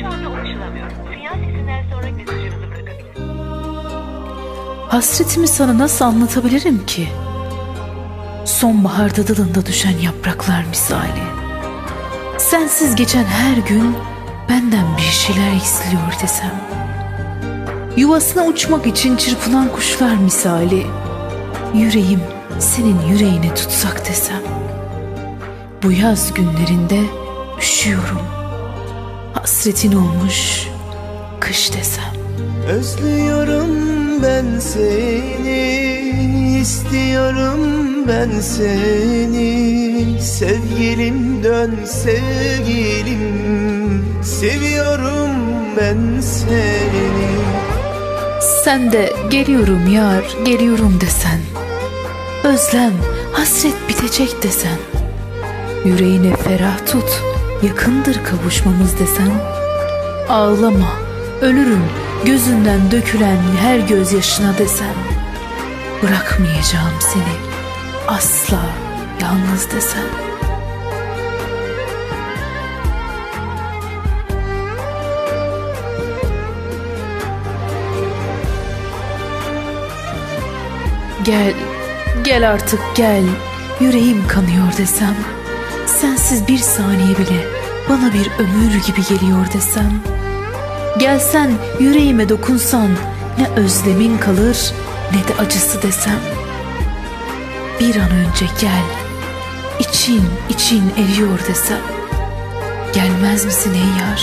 şu anda ulaşılamıyor. Sinyal sesinden sonra mesajınızı bırakabilirsiniz. Hasretimi sana nasıl anlatabilirim ki? Sonbaharda dalında düşen yapraklar misali. Sensiz geçen her gün benden bir şeyler eksiliyor desem. Yuvasına uçmak için çırpınan kuşlar misali. Yüreğim senin yüreğine tutsak desem. Bu yaz günlerinde üşüyorum. Hasretin olmuş kış desem. Özlüyorum ben seni istiyorum ben seni Sevgilim dön sevgilim Seviyorum ben seni Sen de geliyorum yar, geliyorum desen. Özlem, hasret bitecek desen. Yüreğine ferah tut, yakındır kavuşmamız desen. Ağlama, ölürüm gözünden dökülen her gözyaşına desen. Bırakmayacağım seni, asla yalnız desen. Gel, gel artık gel. Yüreğim kanıyor desem. Sensiz bir saniye bile bana bir ömür gibi geliyor desem. Gelsen yüreğime dokunsan ne özlemin kalır ne de acısı desem. Bir an önce gel. İçin için eriyor desem. Gelmez misin ey yar?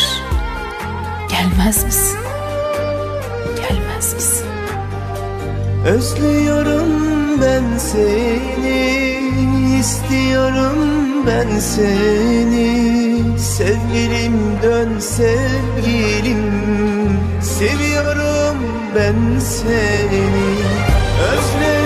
Gelmez misin? Gelmez misin? Özlüyorum ben seni istiyorum ben seni. Sevgilim dön sevgilim Seviyorum ben seni. Özledim.